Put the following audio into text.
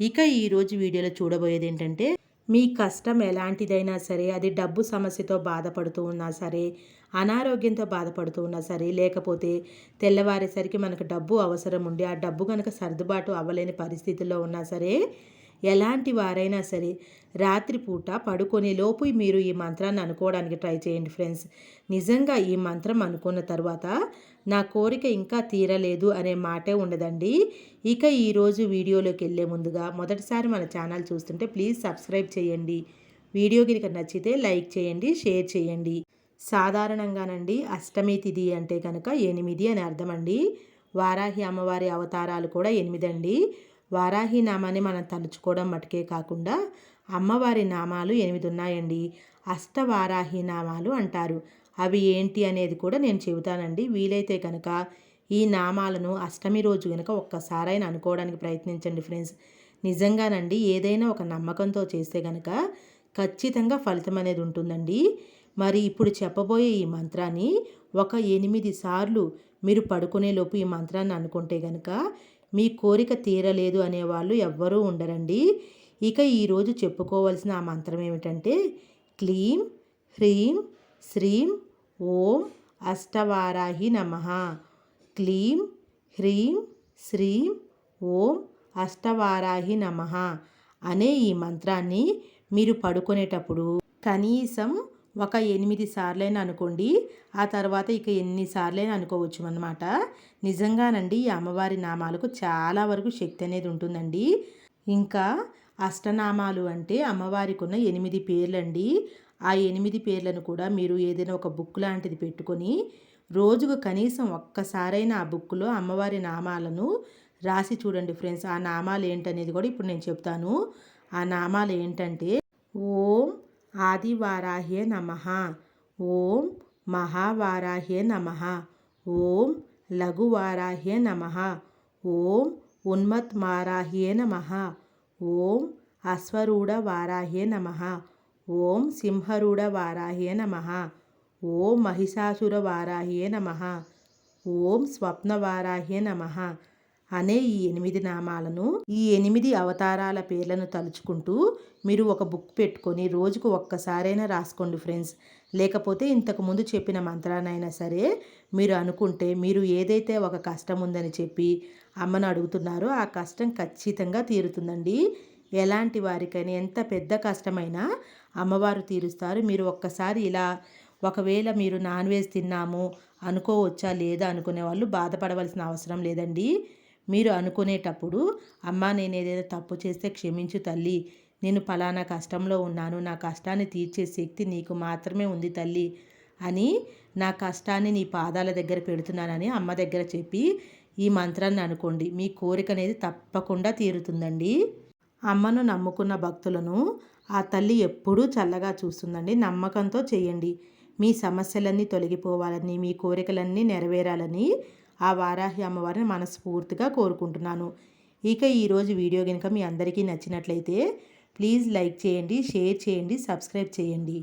ఇక ఈరోజు వీడియోలో చూడబోయేది ఏంటంటే మీ కష్టం ఎలాంటిదైనా సరే అది డబ్బు సమస్యతో బాధపడుతూ ఉన్నా సరే అనారోగ్యంతో బాధపడుతూ ఉన్నా సరే లేకపోతే తెల్లవారేసరికి మనకు డబ్బు అవసరం ఉండి ఆ డబ్బు కనుక సర్దుబాటు అవ్వలేని పరిస్థితుల్లో ఉన్నా సరే ఎలాంటి వారైనా సరే రాత్రిపూట పడుకునే లోపు మీరు ఈ మంత్రాన్ని అనుకోవడానికి ట్రై చేయండి ఫ్రెండ్స్. నిజంగా ఈ మంత్రం అనుకున్న తర్వాత నా కోరిక ఇంకా తీరలేదు అనే మాటే ఉండదండి. ఇక ఈరోజు వీడియోలోకి వెళ్ళే ముందుగా మొదటిసారి మన ఛానల్ చూస్తుంటే ప్లీజ్ సబ్స్క్రైబ్ చేయండి. వీడియో కనుక నచ్చితే లైక్ చేయండి షేర్ చేయండి. సాధారణంగానండి అష్టమి తిథి అంటే కనుక ఎనిమిది అని అర్థమండి. వారాహి అమ్మవారి అవతారాలు కూడా ఎనిమిది అండి వారాహి నామాన్ని మనం తలుచుకోవడం మటుకే కాకుండా అమ్మవారి నామాలు ఎనిమిది ఉన్నాయండి అష్టవారాహి నామాలు అంటారు. అవి ఏంటి అనేది కూడా నేను చెబుతానండి. వీలైతే కనుక ఈ నామాలను అష్టమి రోజు కనుక ఒక్కసారైనా అనుకోవడానికి ప్రయత్నించండి ఫ్రెండ్స్. నిజంగానండి ఏదైనా ఒక నమ్మకంతో చేస్తే కనుక ఖచ్చితంగా ఫలితం అనేది ఉంటుందండి. మరి ఇప్పుడు చెప్పబోయే ఈ మంత్రాన్ని ఒక ఎనిమిది సార్లు మీరు పడుకునేలోపు ఈ మంత్రాన్ని అనుకుంటే కనుక మీ కోరిక తీరలేదు అనేవాళ్ళు ఎవ్వరూ ఉండరండి. ఇక ఈరోజు చెప్పుకోవాల్సిన ఆ మంత్రం ఏమిటంటే క్లీం హ్రీం శ్రీం ఓం అష్టవారాహి నమ. క్లీం హ్రీం శ్రీం ఓం అష్టవారాహి నమ అనే ఈ మంత్రాన్ని మీరు పడుకునేటప్పుడు కనీసం ఒక ఎనిమిది సార్లైనా అనుకోండి ఆ తర్వాత ఇక ఎన్నిసార్లైనా అనుకోవచ్చు అనమాట నిజంగానండి ఈ అమ్మవారి నామాలకు చాలా వరకు శక్తి అనేది ఉంటుందండి. ఇంకా అష్టనామాలు అంటే అమ్మవారికి ఉన్న ఎనిమిది పేర్లండి. ఆ ఎనిమిది పేర్లను కూడా మీరు ఏదైనా ఒక బుక్ లాంటిది పెట్టుకొని రోజుకు కనీసం ఒక్కసారైనా ఆ బుక్లో అమ్మవారి నామాలను రాసి చూడండి ఫ్రెండ్స్. ఆ నామాలు ఏంటనేది కూడా ఇప్పుడు నేను చెప్తాను. ఆ నామాలు ఏంటంటే ఓం ఆదివారాహ్య నమ ఓం మహావారాహ్య నమ ఓం లఘువారాహ్య నమ ఓం ఉన్మత్మారాహ్యే నమ ఓం అశ్వరూఢ వారాహ్య నమ ఓం సింహరూఢ వారాహ్య నమ ఓం మహిషాసుర వారాహ్యే నమ ఓం స్వప్నవారాహ్య నమ అనే ఈ ఎనిమిది నామాలను ఈ ఎనిమిది అవతారాల పేర్లను తలుచుకుంటూ మీరు ఒక బుక్ పెట్టుకొని రోజుకు ఒక్కసారైనా రాసుకోండి ఫ్రెండ్స్. లేకపోతే ఇంతకుముందు చెప్పిన మంత్రానైనా సరే మీరు అనుకుంటే మీరు ఏదైతే ఒక కష్టం ఉందని చెప్పి అమ్మను అడుగుతున్నారో ఆ కష్టం ఖచ్చితంగా తీరుతుందండి. ఎలాంటి వారికైనా ఎంత పెద్ద కష్టమైనా అమ్మవారు తీరుస్తారు. మీరు ఒక్కసారి ఇలా ఒకవేళ మీరు నాన్ వెజ్ తిన్నాము అనుకోవచ్చా లేదా అనుకునే వాళ్ళు బాధపడవలసిన అవసరం లేదండి. మీరు అనుకునేటప్పుడు అమ్మ నేను ఏదైనా తప్పు చేస్తే క్షమించు తల్లి. నేను ఫలానా కష్టంలో ఉన్నాను. నా కష్టాన్ని తీర్చే శక్తి నీకు మాత్రమే ఉంది తల్లి అని నా కష్టాన్ని నీ పాదాల దగ్గర పెడుతున్నానని అమ్మ దగ్గర చెప్పి ఈ మంత్రాన్ని అనుకోండి. మీ కోరిక అనేది తప్పకుండా తీరుతుందండి అమ్మను నమ్ముకున్న భక్తులను ఆ తల్లి ఎప్పుడూ చల్లగా చూస్తుందండి. నమ్మకంతో చేయండి. మీ సమస్యలన్నీ తొలగిపోవాలని మీ కోరికలన్నీ నెరవేరాలని ఆ వారాహి అమ్మవారిని మనస్ఫూర్తిగా కోరుకుంటున్నాను. ఇక ఈరోజు వీడియో కనుక మీ అందరికీ నచ్చినట్లయితే ప్లీజ్ లైక్ చేయండి షేర్ చేయండి సబ్స్క్రైబ్ చేయండి.